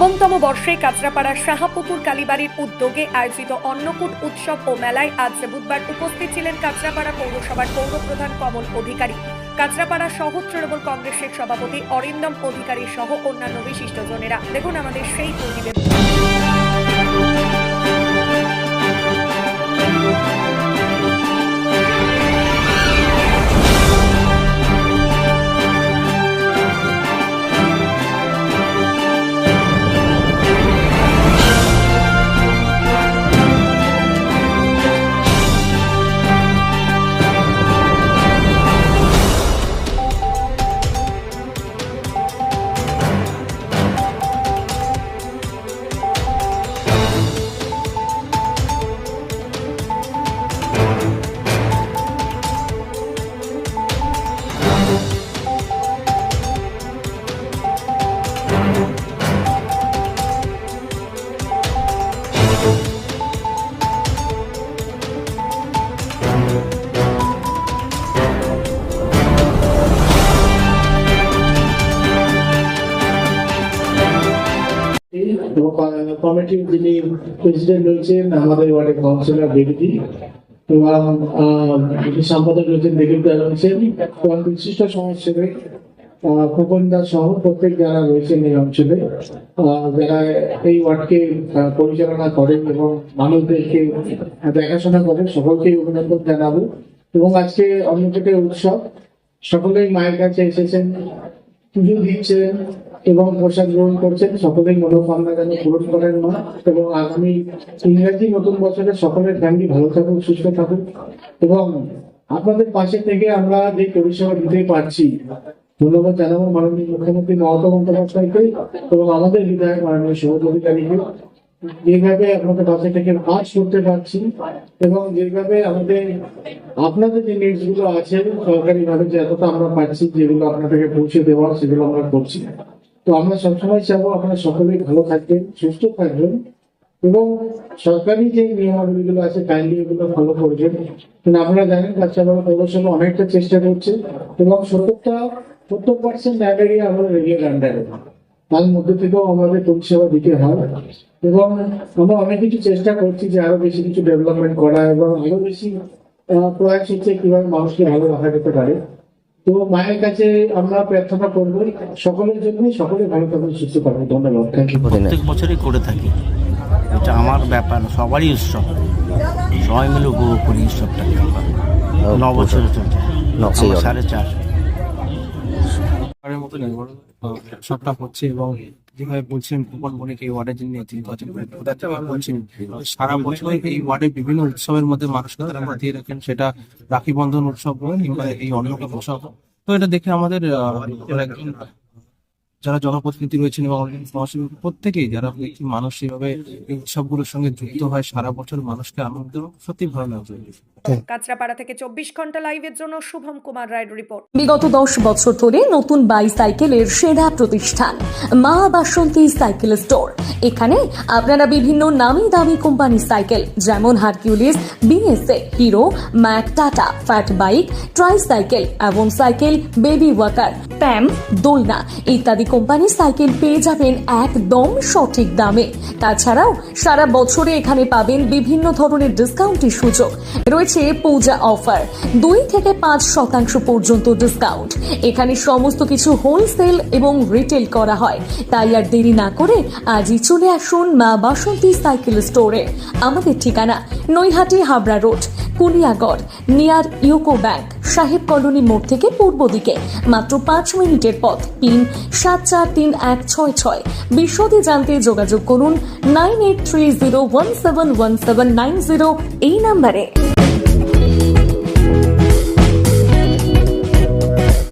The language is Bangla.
নবমতম বর্ষে কাঁচরাপাড়ার শাহাপুকুর কালীবাড়ির উদ্যোগে আয়োজিত অন্নকূট উৎসব ও মেলায় আজ বুধবার উপস্থিত ছিলেন কাঁচরাপাড়া পৌরসভার পৌরপ্রধান কমল অধিকারী। কাঁচরাপাড়া সহ তৃণমূল কংগ্রেসের সভাপতি অরিন্দম অধিকারী সহ অন্যান্য বিশিষ্টজনেরা। দেখুন আমাদের সেই প্রতিবেদন। কমিটির যিনি প্রেসিডেন্ট রয়েছেন, আমাদের ওয়ার্ডের কাউন্সিলর এবং সম্পাদক রয়েছেন রয়েছেন। এবং বিশিষ্ট সমাজসেবী খোকন সহ প্রত্যেক যারা রয়েছেন এই অঞ্চলে যারা এই ওয়ার্ডকে পরিচালনা করেন এবং মানুষদেরকে দেখাশোনা করেন, সকলকে অভিনন্দন জানাব। এবং আজকে অন্নকূটের উৎসব, সকলেই মায়ের কাছে এসেছেন, পুজো দিচ্ছেন এবং প্রসাদ গ্রহণ করছেন। সকলেই মনোকামনা যেন পূরণ করেন মা এবং আগামী ইংরেজি নতুন বছরে সকলের ফ্যামিলি ভালো থাকুক, সুস্থ থাকুক। এবং আপনাদের পাশে থেকে আমরা যে পরিষেবা দিতে পারছি, ধন্যবাদ জানাব মাননীয় মুখ্যমন্ত্রী মমতা বন্দ্যোপাধ্যায়কে এবং আমাদের বিধায়ক মাননীয় সৌদ অধিকারীকে। যেভাবে আপনাদের পাশে থেকে কাজ করতে পারছি এবং যেভাবে আমাদের আপনাদের যে নিউজগুলো আছে সরকারি ভাবে যে এতটা আমরা পাচ্ছি, যেগুলো আপনাদেরকে পৌঁছে দেওয়া, সেগুলো আমরা করছি। তো আমরা সবসময় চাবো আপনারা সকলেই ভালো থাকবেন, সুস্থ থাকবেন এবং সরকারি যে নিয়মাবলী গুলো আছে, কাইন্ডলি এগুলো ফলো করবেন। আপনারা জানেন বাচ্চারা পৌরসভা অনেকটা চেষ্টা করছে এবং সত্তরটা, সত্তর পার্সেন্ট ম্যালেরিয়া আমাদের রেডিয়াল আন্ডারে তার মধ্যে থেকেও আমাদের পরিষেবা দিতে হয়। এবং আমরা অনেক কিছু চেষ্টা করছি যে আরও বেশি কিছু ডেভেলপমেন্ট করা এবং আরও বেশি প্রয়াস হচ্ছে কীভাবে মানুষকে ভালো রাখা যেতে পারে। তো মায়ের কাছে আমরা প্রার্থনা করব সকলের জন্য সকলে ভালো থাকবেন সুস্থ থাকবেন ধন্যবাদ। থ্যাংক ইউ প্রত্যেক বছরই করে থাকি। এটা আমার ব্যাপার সবারই উৎসব। সবাই মিলে উপভোগ করি উৎসবটাকে ন বছর চলছে। সাড়ে চার। মতো নির্ভর সবটা হচ্ছে এবং যেভাবে বলছেন ভূপন বণিক এই ওয়ার্ডের জন্য তিনি প্রধান বলছেন, সারা বছর এই ওয়ার্ডের বিভিন্ন উৎসবের মধ্যে মানুষকে তারা মাতিয়ে রাখেন সেটা রাখি বন্ধন উৎসব হোক কিংবা এই অন্য উৎসব। তো এটা দেখে আমাদের একজন যারা জনপ্রতিনিধি রয়েছেন এবং সমাজসেবী প্রত্যেকেই যারা একটি মানুষ এইভাবে এই উৎসবগুলোর সঙ্গে যুক্ত হয় সারা বছর মানুষকে আনন্দ সত্যি ভালো লাগছে কাঁচরাপাড়া থেকে চব্বিশ ঘণ্টা লাইভের জন্য শুভম কুমার রায়ের রিপোর্ট বিগত দশ বছর ধরে নতুন বাইসাইকেলের সেরা প্রতিষ্ঠান মা বাসন্তী সাইকেল স্টোর। এখানে আপনারা বিভিন্ন নামি দামি কোম্পানির সাইকেল যেমন Hercules BSA Hero Mac Tata fat bike tricycle এবং সাইকেল বেবি ওয়াকার প্যাম দোলনা ইত্যাদি কোম্পানির সাইকেল পেয়ে যাবেন একদম সঠিক দামে। তাছাড়াও সারা বছরে এখানে পাবেন বিভিন্ন ধরনের ডিসকাউন্টের সুযোগ। রয়েছে পূজা অফার, দুই থেকে পাঁচ শতাংশ পর্যন্ত ডিসকাউন্ট এখানে সমস্ত কিছু হোলসেল এবং রিটেল করা হয়। তাই আর দেরি না করে আজই চলে আসুন মা বাসন্তী সাইকেল স্টোরে আমাদের ঠিকানা Naihati Habra road Kuliagarh near UCO bank সাহেব কলোনি মোড় থেকে পূর্ব দিকে। মাত্র পাঁচ মিনিটের পথ, পিন সাত চার তিন এক ছয় ছয়। বিশদে জানতে যোগাযোগ করুন nine eight three zero one seven one seven nine zero এই নাম্বারে।